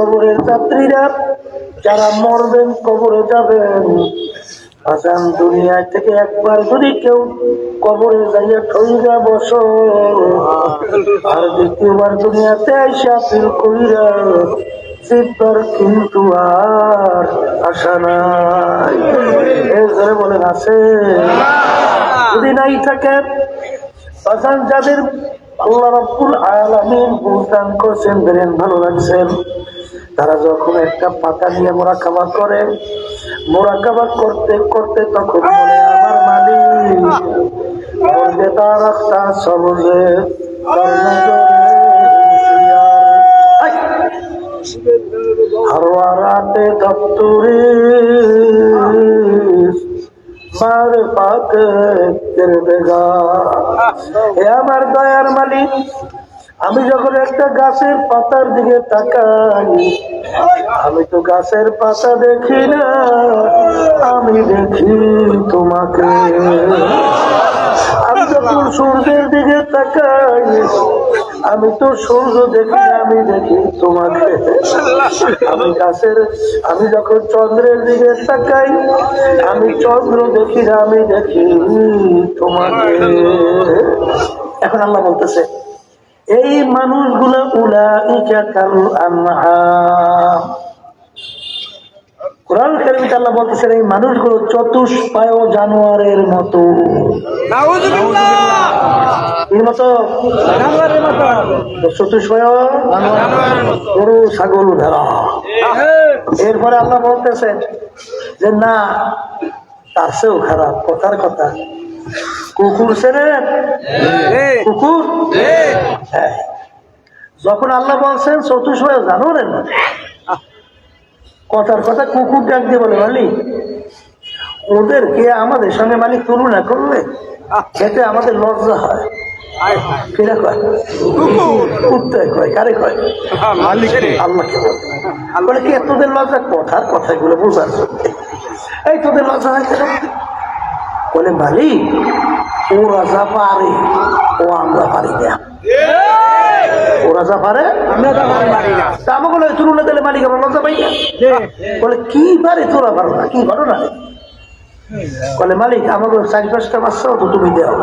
কবরের যাত্রীরা, যারা মরবেন, কবরে যাবেন। আসান দুনিয়া থেকে একবার যদি কেউ কবরে যাইয়া ঠইরা বস, আর দ্বিতীয়বার দুনিয়াতে আইসা ফিল জিতবার কিন্তু আর আশা নাই। এই ধরে বলেন, আছে। যদি নাই থাকে আসান যাদের আল্লাহ রাব্বুল আলামিন বুঝদান করছেন ভালো লাগছেন। তারা যখন একটা পাতা নিয়ে মোরাকাবা করে মোরাকাবা করতে করতে তখন বলে, আমার মালিক বলতে তার একটা সবজে হরওয়ারাতে দপ্তরি আমার দয়ার মালিক আমি যখন একটা গাছের পাতার দিকে তাকাই, আমি তো গাছের পাতা দেখি না, আমি দেখি তোমাকে। আমি যখন সূর্যের দিকে তাকাই, আমি তো সূর্য দেখি আমি দেখি তোমাকে। আমি গাছের, আমি যখন চন্দ্রের দিকে তাকাই, আমি চন্দ্র দেখি না, আমি দেখি তোমাকে। এখন আল্লাহ বলতেছে এই মানুষগুলা উলা ইকাল আনআম কোরআন কারিমে আল্লাহ বলতেছেন এই মানুষগুলো চতুষ্পায় জানোয়ারের মতো। চতুষ্পায় গরু ছাগল ভেড়া। এরপরে আল্লাহ বলতেছেন যে না তার চেয়েও খারাপ কথার কথা। কুকুর চেনেন কুকুর? হ্যাঁ। যখন আল্লাহ বলছেন চতুষ্পায় জানোয়ারের মতো কথার কথা কুকুর ডাক দিয়ে বলে মালিক ওদেরকে আমাদের সঙ্গে মালিক তুলনা করলে খেতে আমাদের লজ্জা হয়। আল্লাহকে তোদের লজ্জা? কথার কথাগুলো বোঝার এই তোদের লজ্জা হয় বলে মালিক ওরা যা পারে ও আমরা পারি না। ওরা যা পারে? তা আমাকে বলে তুলনা দিলে মালিক আমরা লজ্জা পাই না? বলে কি পারে তোরা পারো না কি পারো বলে মালিক আমাকে চারি পাঁচটা তো তুমি দেও।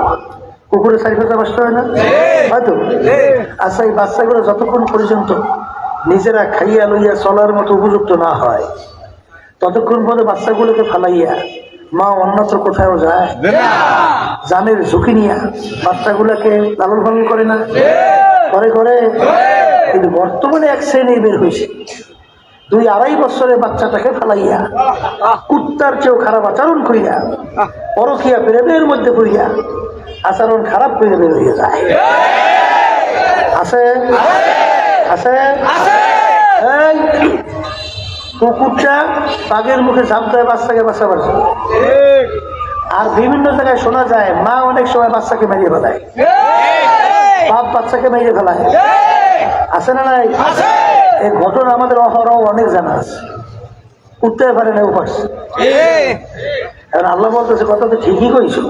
কুকুরের চারি পাঁচটা বাচ্চা হয় না? হয়তো? আচ্ছা এই বাচ্চাগুলো যতক্ষণ পর্যন্ত নিজেরা খাইয়া লইয়া চলার মতো উপযুক্ত না হয় ততক্ষণ পরে বাচ্চাগুলোকে ফালাইয়া মা অন্যত্র কোথাও যায়? জানের ঝুঁকি নিয়া বাচ্চাগুলোকে লালন পালন করে না? করে করে? কিন্তু বর্তমানে এক শ্রেণি বের হয়েছে। দুই আড়াই বছরের বাচ্চাটাকে ফেলাইয়া কুত্তার চেয়েও খারাপ আচরণ করিয়া পরকিয়া প্রেমের মধ্যে পড়িয়া আচরণ খারাপ করে বের হয়ে যায়। আছে আছে কুকুরটা বাঘের মুখে ঝাঁপ দেয় বাচ্চাকে বাচ্চা বাড়ছে আর বিভিন্ন জায়গায় শোনা যায়, মা অনেক সময় বাচ্চাকে মেরিয়ে ফেলায়। বাপ বাচ্চাকে মেরে ফেলায়। আছে না নাই? এই ঘটনা আমাদের অহরহ অনেক জানা আছে। উঠতে পারে না উপাস। আল্লাহ বলতেছে, কথা তো ঠিকই কইছো।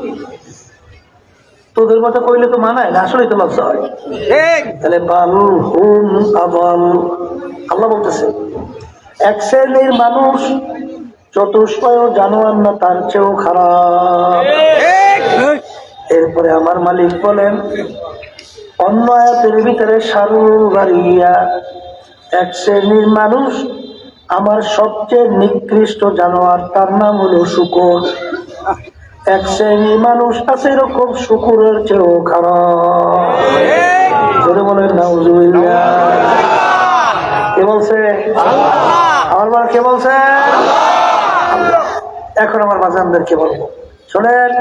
তোদের মতো কইলে তো মানায় না, আসলেই তো লজ্জা হয়। তাহলে বাল হুম আবাল আল্লাহ বলতেছে এক শ্রেণির মানুষ, চতুষ্পয় জানোয়ার না তার চেয়েও খারাপ। এরপরে আমার মালিক বলেন, অন্য আয়াতের ভিতরে সারু বাড়িয়া এক শ্রেণির মানুষ, আমার সবচেয়ে নিকৃষ্ট জানোয়ার, তার নাম হলো শুকর। এক শ্রেণির মানুষ আছে এরকম, শুকুরের চেয়েও খারাপ। বলেন, নাউজুবিল্লাহ। কে বলছে? আমার মা কে বলছে? এখন আমার বাজানদেরকে বলব? শোনেন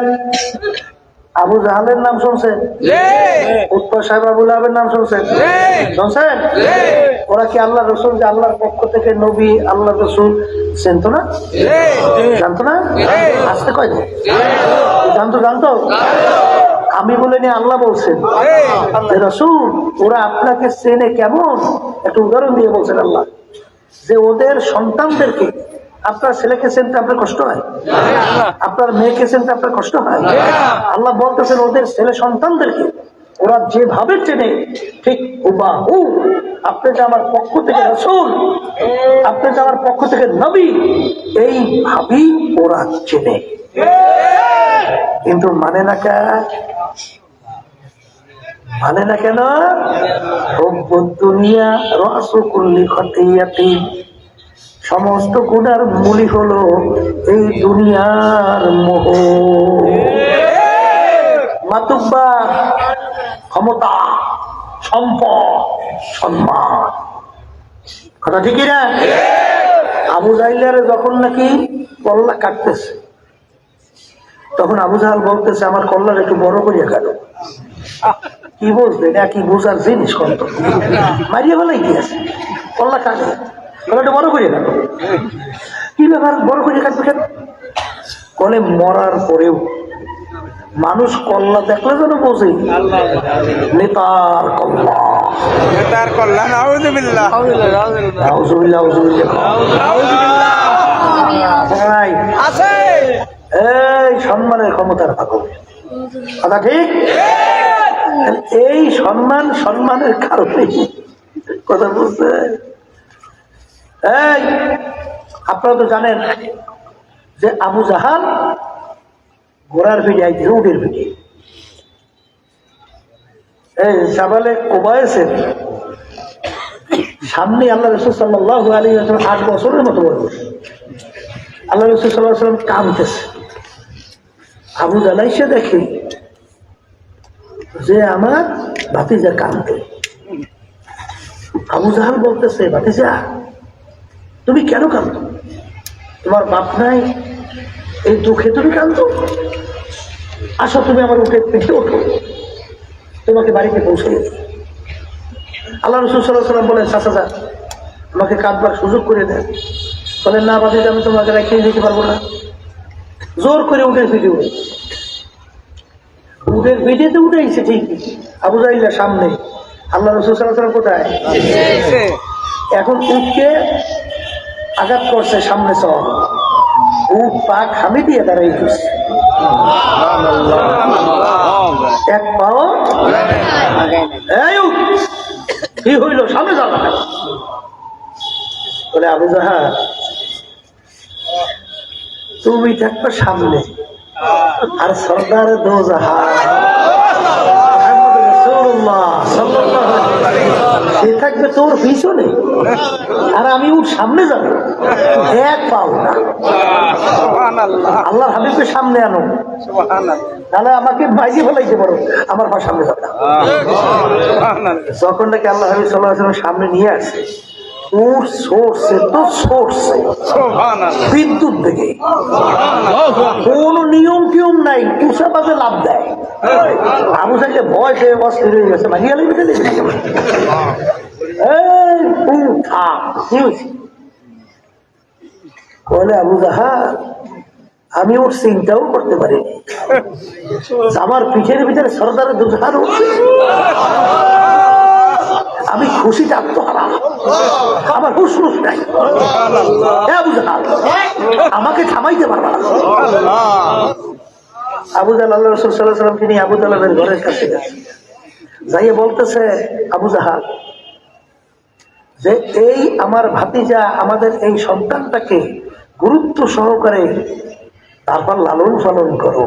আবু জাহালের নাম শুনছেন? উত্তর সাহেব আবুল আবের নাম শুনছেন? শুনছেন? ওরা কি আল্লাহ রসুল যে আল্লাহর পক্ষ থেকে নবী আল্লাহ রসুল চিনতো না? জানতো না? আসতে কয়? জানতো জানতো? আমি বলিনি আল্লাহ বলছেন। রসুল ওরা আপনাকে চেনে কেমন? একটা উদাহরণ দিয়ে বলছেন আল্লাহ। যে ওদের সন্তানদেরকে আপনার ছেলেকে চিনতে আপনার কষ্ট হয়? আপনার মেয়েকে চিনতে আপনার কষ্ট হয়? আল্লাহ বলতেছেন, ওদের ছেলে সন্তানদেরকে ওরা যেভাবে চেনে, ঠিক আপনি যে আমার পক্ষ থেকে রসুল, আপনি যে আমার পক্ষ থেকে নবী এইভাবেই ওরা চেনে। কিন্তু মানে না কে? মানে না কেন? দুনিয়া রসকুল্লি খতিয়াতি। সমস্ত গুণার মূলই হলো এই দুনিয়ার মোহ। মাতুব্বা, ক্ষমতা, সম্পদ, সম্মান। কথা ঠিকই না আবু জাইলারে যখন নাকি কল্লা কাটতেছে, তখন আবু জাহাল বলতেছে, আমার কল্লার একটু বড় করিয়া কাটো। কি বলছে এটা কি বোঝার জিনিস কত? মারিয়া বলাই কি আছে? কল্লা কাটে কল্লাটা বড় করিয়া কাটো কি ব্যাপার? বড় করিয়া কাটবে কেন? কলে মরার পরেও মানুষ কল্লা দেখলে যেন বোঝে। নেতার কল্লা। তার কল্যাণ আউযুবিল্লাহ নাউজুবিল্লাহ, নাউজুবিল্লাহ। আছে। এই সম্মানের ক্ষমতার ভাগব কথা ঠিক। এই সম্মান সম্মানের কারণে কথা বলছে। এই, আপনারা তো জানেন যে আবু জাহাল ঘোড়ার ভিড়ে আইছে উটের ভিড়ে এই সাবালে কোবায়েছেন সামনে আল্লাহ রসুল সাল্লাহ আলী আট বছরের মতো বয়স। আল্লাহ রসুল সাল্লাহ সাল্লাম কামতেছে আবু জালাইসে দেখে যে আমার ভাতিজা কান্দে আবু জাহাল বলতেছে, ভাতিজা, তুমি কেন কান্দো তোমার বাপ নাই, এই দুঃখে তুমি কান্দো আসো, তুমি আমার উঠে পিঠে ওঠো। তোমাকে বাড়িতে পৌঁছে আল্লাহ রসুল সাল্লাহ সাল্লাম বলেন, চাচা আমাকে কাঁদবার সুযোগ করে দেন। বলেন, না, ভাতিজা, আমি তোমাকে রেখে যেতে পারব না। জোর করে উঠে ফিরে উঠে। উঠের ভিডিওতে উঠেছে ঠিক আবু জাইল্লা সামনে। আল্লাহ রসুল সাল্লাহ কোথায়? এখন উঠকে আঘাত করছে সামনে সব। উঠ পা খামি দিয়ে দাঁড়াই এক পাও কি হইল? সামনে যাওয়া বলে আবু জাহা তুমি থাকবে সামনে। আর সর্দার দো সে থাকবে তোর পিছনে। আর আমি ওর সামনে যাব। এক পাও না। আল্লাহর হাবিবকে সামনে আনো। তাহলে আমাকে বাইরে ফেলাইতে পারো। আমার পা সামনে যাবে যখন নাকি আল্লাহ হাবিব সাল্লাহ সামনে নিয়ে আসে ওর সোর্সে তো সোর্সে বিদ্যুৎ থেকে কোন নিয়ম টিয়ম নাই তুষা লাভ দেয়। ভয় পেয়ে অস্থির হয়ে গেছে, মারিয়া লেগে ফেলে এই, তুই থাক কি আবু জাহা, আমি ওর চিন্তাও করতে পারি আমার পিঠের ভিতরে সরদারের দুধার আমি খুশিতে আত্মহারা। আমার হুশ নাই। আমাকে থামাইতে পারবা আবু আল্লাহ রসুল সাল্লাহ সাল্লামকে নিয়ে আবু জালালের ঘরের কাছে গেছে যাইয়ে বলতেছে, আবু জাহাল, যে এই আমার ভাতিজা আমাদের এই সন্তানটাকে গুরুত্ব সহকারে তারপর লালন পালন করো।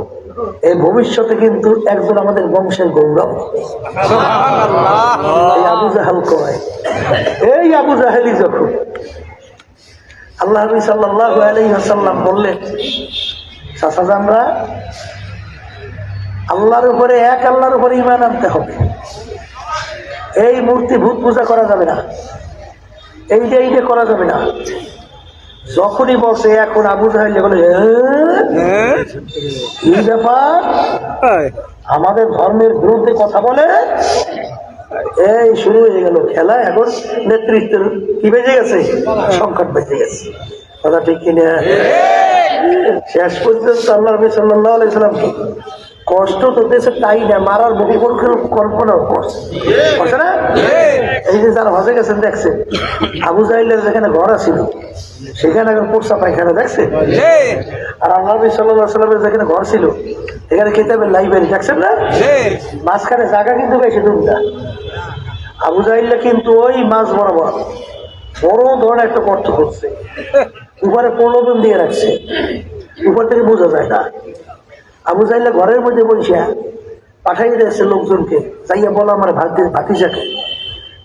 এই ভবিষ্যতে কিন্তু একজন আমাদের বংশের গৌরব আবু জাহাল কয়। এই আবু জাহেলি যখন আল্লাহ সাল্লাল্লাহু আলাইহি বললেন, চাচা আমরা আল্লাহর উপরে এক আল্লাহর উপরে ইমান আনতে হবে। এই মূর্তি ভূত পূজা করা যাবে না। এইটা এইটা করা যাবে না। যখনই বসে এখন আবু জাহেল বলে "হ্যাঁ? ব্যাপার? আমাদের ধর্মের বিরুদ্ধে কথা বলে। এই শুরু হয়ে গেল খেলা এখন নেতৃত্বের কি বেজে গেছে? সংকট বেজে গেছে। কথা ঠিক কিনা? শেষ পর্যন্ত আল্লাহ সাল্লাহ আলাইসাল্লাম কষ্ট তো দেশে তাই না? মারার বহু কল্প- কল্পনাও করছে। না? এই যে যারা হজে গেছেন, দেখছে। আবু জাইলের যেখানে ঘর আছিল, সেখানে এখন পোষা পায়খানা, দেখছে? আর আল্লাহ সাল্লাহ সাল্লামের যেখানে ঘর ছিল, এখানে কিতাবের লাইব্রেরি দেখছেন না? মাঝখানে জায়গা কিন্তু বেশি দুটা আবু জাইল্লা কিন্তু ওই মাছ বরাবর বড় ধরনের একটা গর্ত করছে। উপরে প্রলোভন দিয়ে রাখছে। উপর থেকে বোঝা যায় না। আবু জাইল্লা ঘরের মধ্যে বসিয়া পাঠাই দিয়েছে লোকজনকে, যাইয়া বলো আমার ভাতি ভাতিজাকে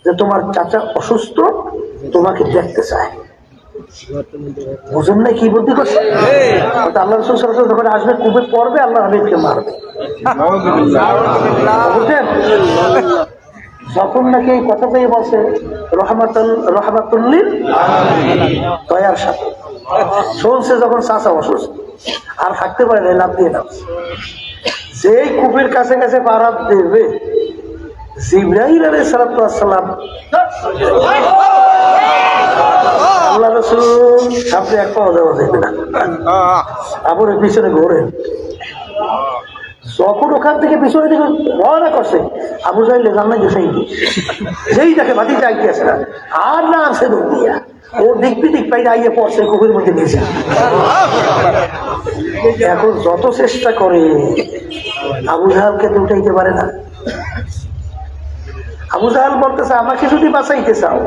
যে তোমার চাচা অসুস্থ, তোমাকে দেখতে চায়। বুঝুন না কি পড়বে, আল্লাহ মারবে। যখন নাকি এই কথাটাই বলছে দয়ার সাথে। শুনছে যখন চাষা অসুস্থ। আর থাকতে পারে না লাভ দিয়ে নামছে যেই কুপির কাছে কাছে পারাত দেবে রসুল, আপনি এক পাওয়া দেওয়া যাবে না। আপনি পিছনে ঘোরে। যখন ওখান থেকে পিছনে দিকে রওনা করছে, আবু জাইলে জানা গেছে যেই তাকে মাটি চাইতে আসে না, আর না আছে দিয়া ও আইয়ে পড়ছে মধ্যে এখন যত চেষ্টা করে, আবু জাহালকে পারে না। আবু জাহাল বলতেছে, আমাকে যদি বাঁচাইতে চাও,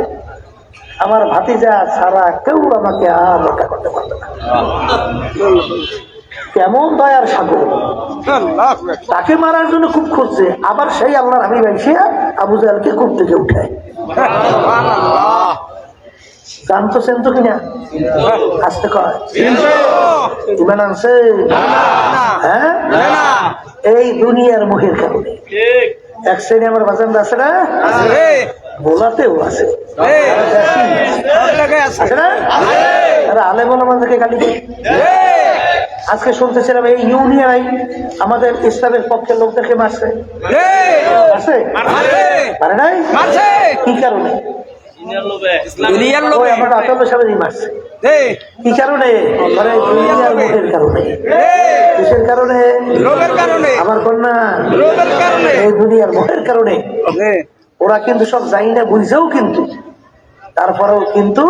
আমার ভাতিজা ছাড়া কেউ আমাকে আর রক্ষা করতে পারবে না। কেমন দয়ার সাগর। তাকে মারার জন্য খুব খুঁজছে, আবার সেই আল্লাহর হাবিব এসে আবু জাহালকে থেকে উঠায়। জানতো সেন তো কিনা? আসতে কয়। ইমান আনছে? হ্যাঁ? এই দুনিয়ার মুখের কারণে। এক শ্রেণি আমার বাজান আছে না? বোলাতেও আছে। আছে। না? আরে আলে বলে আমাদেরকে গালি দেয়। আজকে শুনতেছিলাম এই ইউনিয়ন আমাদের ইসলামের পক্ষের লোকদেরকে মারছে। আছে পারে নাই? কি কারণে? আমার আঠারো সালে মারছে কি কারণে? মানে দুনিয়ার মোহের কারণে। কিসের কারণে? লোভের কারণে। আমার কন্যা। লোভের কারণে। এই দুনিয়ার মোহের কারণে। ওরা কিন্তু সব জানি না বুঝেও কিন্তু। তারপরেও কিন্তু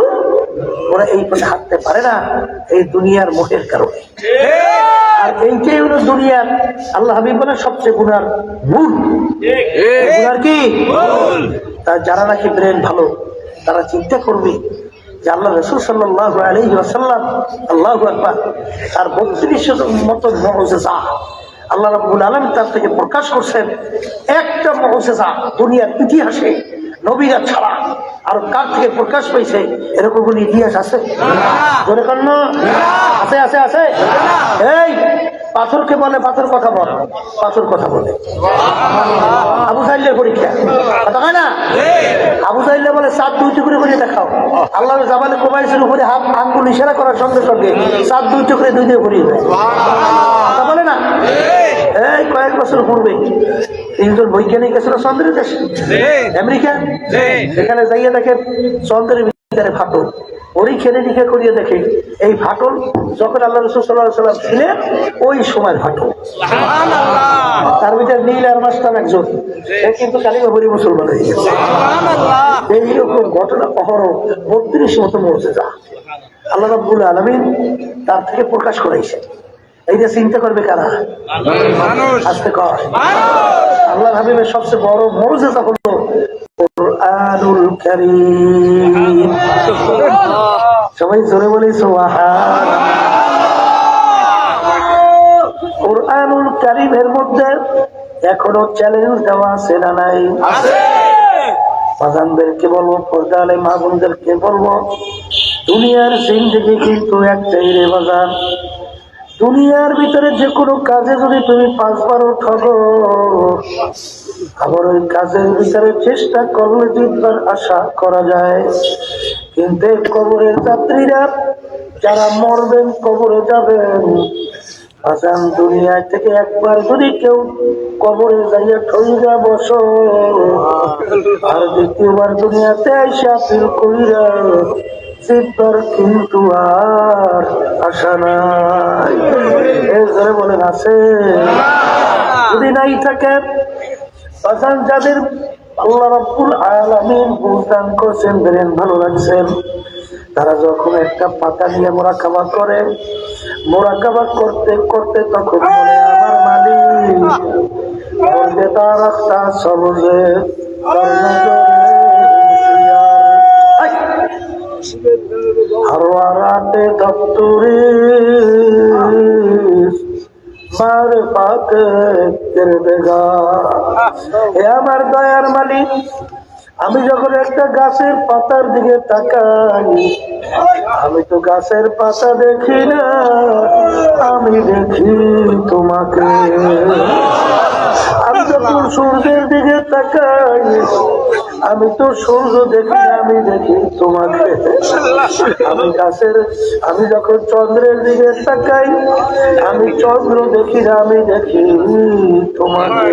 ওরা এই পথে হাঁটতে পারে না এই দুনিয়ার মোহের কারণে। আর এইটাই হলো দুনিয়ার আল্লাহ হাবিব বলে সবচেয়ে গুনার মূল। গুনার কি? তার যারা নাকি ব্রেন ভালো তারা চিন্তা করবে যে আল্লাহ রসুল সাল্লাহ আলহি আসাল্লাম আল্লাহ আকবার তার বত্রিশ মতো মহজেজা আল্লাহ রাবুল আলম তার থেকে প্রকাশ করছেন একটা মহজেজা দুনিয়ার ইতিহাসে নবীরা ছাড়া। আর কার থেকে প্রকাশ পাইছে এরকম কোন ইতিহাস আছে? আছে আছে আছে? এই পাথরকে বলে পাথর কথা বল। পাথর কথা বলে। আবু সাইলের পরীক্ষা। কথা না? আবু সাইলে বলে সাত দুই টুকরে করে দেখাও। আল্লাহ জামানে কোবাইশের উপরে হাত আঙ্গুল ইশারা করার সঙ্গে সঙ্গে সাত দুই টুকরে দুই দিয়ে করিয়ে দেয়। কথা বলে না? এই কয়েক বছর পূর্বে তিনজন বৈজ্ঞানিক ছিল চন্দ্রের দেশে। আমেরিকা? সেখানে যাইয়ে দেখে চন্দ্রের ভিতরে ফাটল পরীক্ষা নিরীক্ষা করিয়ে দেখে এই যখন আল্লাহ রসুল সাল্লাহ সাল্লাম ছিলেন ওই ফাটল তার ভিতরে নীল আর মাস্টার একজন। কিন্তু কালিমা হরি মুসলমান হয়ে গেছে। এইরকম ঘটনা বত্রিশ মতো মরছে যা আল্লাহ রাব্বুল আলমিন তার থেকে প্রকাশ করাইছে এইটা চিন্তা করবে কারা? মানুষ। আজকে কর আল্লাহ হাবিবের সবচেয়ে বড় মর্যাদা হলো কোরআনুল কারীম। সবাই জোরে বলি সুবহান কোরআনুল কারীমের মধ্যে এখনও চ্যালেঞ্জ দেওয়া আছে না নাই? বাজানদেরকে বলব পর্দা আলে মা বোনদেরকে বলব দুনিয়ার জিন্দগি কিন্তু একটাই রে বাজান। দুনিয়ার ভিতরে যে কোনো কাজে যদি তুমি পাঁচবারও ঠগো আবার ওই কাজের ভিতরে চেষ্টা করলে জিতবার আশা করা যায়। কিন্তু কবরের যাত্রীরা যারা মরবেন, কবরে যাবেন আসান দুনিয়া থেকে একবার যদি কেউ কবরে যাইয়া ঠইরা বসো, আর দ্বিতীয়বার দুনিয়াতে আইসা ফিল কইরা কিন্তু আর আশা নাই। এই ধরে বলেন, আছে? যদি নাই থাকে তখন যাদের আল্লাহ করছেন ভালো লাগছেন, তারা যখন একটা পাতা নিয়ে মোরাকাবা করে, মোরাকাবা করতে করতে তখন মালিক তার একটা সবজে! হারওয়ারাতে দপ্তরি মার পাতে করে দেগা হে আমার দয়ার মালিক, আমি যখন একটা গাছের পাতার দিকে তাকাই, আমি তো গাছের পাতা দেখি না, আমি দেখি তোমাকে। আমি যখন সূর্যের দিকে তাকাই আমি তো সূর্য দেখি, আমি দেখি তোমাকে। আমি গাছের, আমি যখন চন্দ্রের দিকে তাকাই, আমি চন্দ্র দেখি আমি দেখি তোমাকে।